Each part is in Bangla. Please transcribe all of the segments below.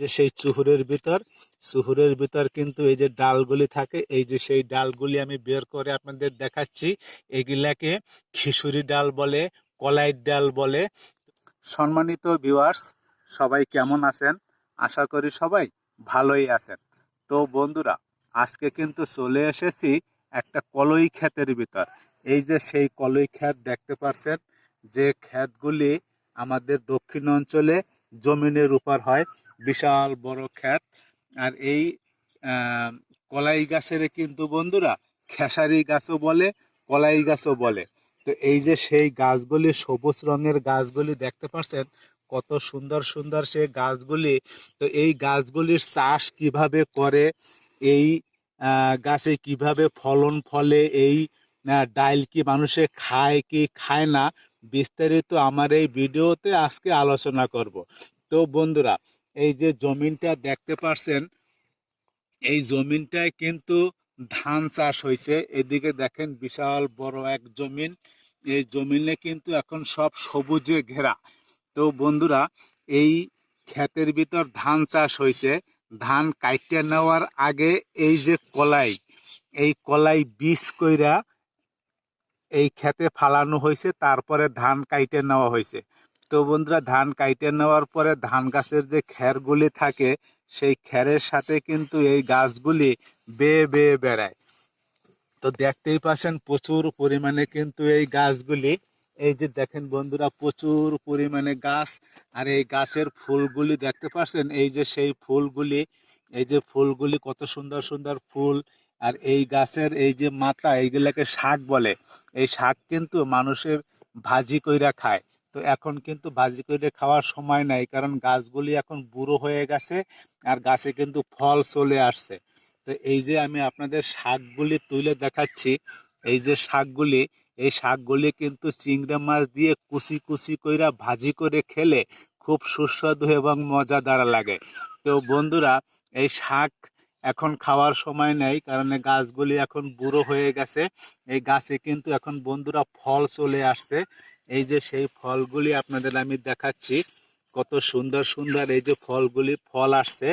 যে সেই চুহুরের ভিতর চুহুরের ভিতর কিন্তু এই যে ডালগুলি থাকে, এই যে সেই ডালগুলি আমি বের করে আপনাদের দেখাচ্ছি। এগুলাকে খিচুড়ি ডাল বলে কলাইয়ের ডাল বলে। সম্মানিত ভিউয়ার্স সবাই কেমন আছেন? আশা করি সবাই ভালোই আছেন। তো বন্ধুরা, আজকে কিন্তু চলে এসেছি একটা কলই ক্ষেতের ভিতর। এই যে সেই কলই ক্ষেত দেখতে পাচ্ছেন যে ক্ষেতগুলি আমাদের দক্ষিণ অঞ্চলে জমিনের উপর হয়। বিশাল বড় ক্ষেত। আর এই কলাই গাছের কিন্তু বন্ধুরা খেসারি গাছও বলে, কলাই গাছও বলে। তো এই যে সেই গাছগুলি, সবুজ রঙের গাছগুলি দেখতে পাচ্ছেন কত সুন্দর সুন্দর সেই গাছগুলি। তো এই গাছগুলির চাষ কীভাবে করে, এই গাছে কীভাবে ফলন ফলে, এই ডাইল কি মানুষে খায় কি খায় না বিস্তারিত আমার এই ভিডিওতে আজকে আলোচনা করব। তো বন্ধুরা, এই যে জমিনটা দেখতে পাচ্ছেন এই জমিনটায় কিন্তু ধান চাষ হয়েছে। এদিকে দেখেন বিশাল বড় এক জমিন। এই জমিনে কিন্তু এখন সব সবুজে ঘেরা। তো বন্ধুরা, এই ক্ষেতের ভিতর ধান চাষ হয়েছে। ধান কাইটে নেওয়ার আগে এই যে কলাই, এই কলাই বীজ কইরা এই ক্ষেতে ফালানো হয়েছে, তারপরে ধান কাইটে নেওয়া হয়েছে। তো বন্ধুরা, ধান কাইটে নেওয়ার পরে ধান গাছের যে খ্যারগুলি থাকে, সেই খ্যারের সাথে কিন্তু এই গাছগুলি বেয়ে বেয়ে বেড়ায়। তো দেখতেই পাচ্ছেন প্রচুর পরিমাণে কিন্তু এই গাছগুলি, এই যে দেখেন বন্ধুরা, প্রচুর পরিমাণে গাছ, আর এই গাছের ফুলগুলি দেখতে পাচ্ছেন, এই যে সেই ফুলগুলি, এই যে ফুলগুলি কত সুন্দর সুন্দর ফুল আর এই গাছের এই যে মাথা, এইগুলাকে শাক বলে। এই শাক কিন্তু মানুষের ভাজি কইরা খায়। তো এখন কিন্তু ভাজি করে খাওয়ার সময় নাই, কারণ গাছগুলি এখন বুড়ো হয়ে গেছে আর গাছে কিন্তু ফল চলে আসছে। তো এই যে আমি আপনাদের শাকগুলি তুলে দেখাচ্ছি, এই যে শাকগুলি, এই শাকগুলি কিন্তু চিংড়া মাছ দিয়ে কুচি কুচি কইরা ভাজি করে খেলে খুব সুস্বাদু এবং মজাদার লাগে। তো বন্ধুরা, এই শাক এখন খাওয়ার সময় নেই, কারণ গাছগুলি এখন বুড়ো হয়ে গেছে। এই গাছে কিন্তু এখন বন্ধুরা ফল চলে আসছে। এই যে সেই ফলগুলি আপনাদের আমি দেখাচ্ছি, কত সুন্দর সুন্দর এই যে ফলগুলি ফল আসছে।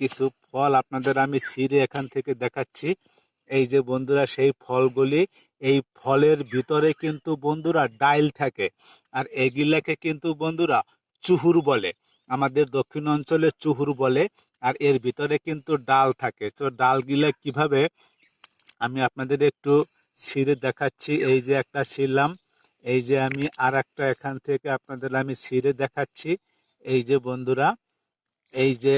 কিছু ফল আপনাদের আমি ছিঁড়ে এখান থেকে দেখাচ্ছি। এই যে বন্ধুরা সেই ফলগুলি, এই ফলের ভিতরে কিন্তু বন্ধুরা ডাইল থাকে। আর এগুলাকে কিন্তু বন্ধুরা চুহুর বলে। আমাদের দক্ষিণ অঞ্চলে চুহুর বলে। আর এর ভিতরে কিন্তু ডাল থাকে। তো ডালগুলা কীভাবে? আমি আপনাদের একটু ছিঁড়ে দেখাচ্ছি। এই যে একটা ছিঁড়লাম এই যে আমি আর একটা এখান থেকে আপনাদের আমি ছিঁড়ে দেখাচ্ছি। এই যে বন্ধুরা, এই যে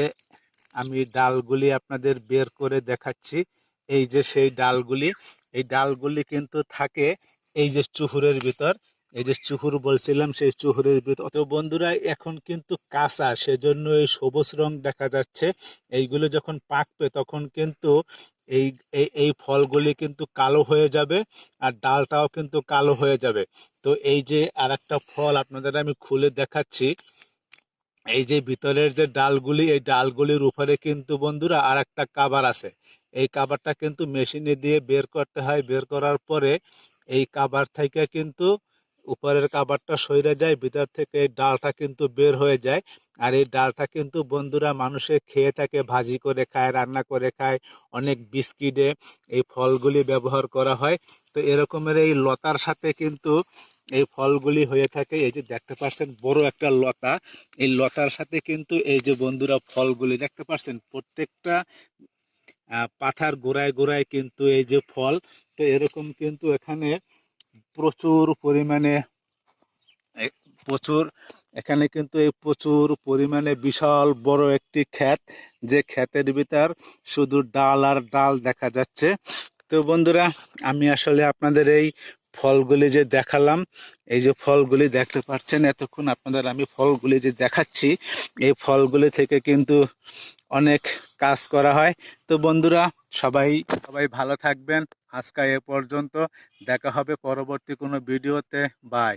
আমি ডালগুলি আপনাদের বের করে দেখাচ্ছি। এই যে সেই ডালগুলি, এই ডালগুলি কিন্তু থাকে এই যে চুহুরের ভিতর। এই যে চুহুর বলছিলাম, সেই চুহুরের ভিতর তো বন্ধুরা, এখন কিন্তু কাঁচা, সেজন্য এই সবুজ রং দেখা যাচ্ছে। এইগুলো যখন পাকবে, তখন কিন্তু এই এই ফলগুলি কিন্তু কালো হয়ে যাবে আর ডালটাও কিন্তু কালো হয়ে যাবে। তো এই যে আর একটা ফল আপনাদের আমি খুলে দেখাচ্ছি। এই যে ভিতরের যে ডালগুলি, এই ডালগুলির উপরে কিন্তু বন্ধুরা আর একটা কাবার আছে। এই কাবারটা কিন্তু মেশিনে দিয়ে বের করতে হয়। বের করার পরে এই কাবার থেকে কিন্তু উপরের কাবারটা সইরে যায়, ভিতর থেকে ডালটা কিন্তু বের হয়ে যায়। আর এই ডালটা কিন্তু বন্ধুরা মানুষে খেয়ে থাকে, ভাজি করে খায়, রান্না করে খায়, অনেক বিস্কিটে এই ফলগুলি ব্যবহার করা হয়। তো এরকমের এই লতার সাথে কিন্তু এই ফলগুলি হয়ে থাকে। এই যে দেখতে পাচ্ছেন, বড় একটা লতা। এই লতার সাথে কিন্তু এই যে বন্ধুরা ফলগুলি, দেখতে পাচ্ছেন, প্রত্যেকটা পাথার গোড়ায় গোড়ায় কিন্তু এই যে ফল। তো এরকম কিন্তু এখানে প্রচুর পরিমাণে প্রচুর, এখানে কিন্তু এই প্রচুর পরিমাণে বিশাল বড় একটি ক্ষেত, যে ক্ষেতের ভিতর শুধু ডাল আর ডাল দেখা যাচ্ছে। তো বন্ধুরা, আমি আসলে আপনাদের এই ফলগুলি যে দেখালাম, এই যে ফলগুলি দেখতে পাচ্ছেন এতক্ষণ আপনাদের আমি ফলগুলি যে দেখাচ্ছি, এই ফলগুলি থেকে কিন্তু অনেক কাজ করা হয়। তো বন্ধুরা, সবাই সবাই ভালো থাকবেন। আজকে এ পর্যন্ত। দেখা হবে পরবর্তী কোনো ভিডিওতে। বাই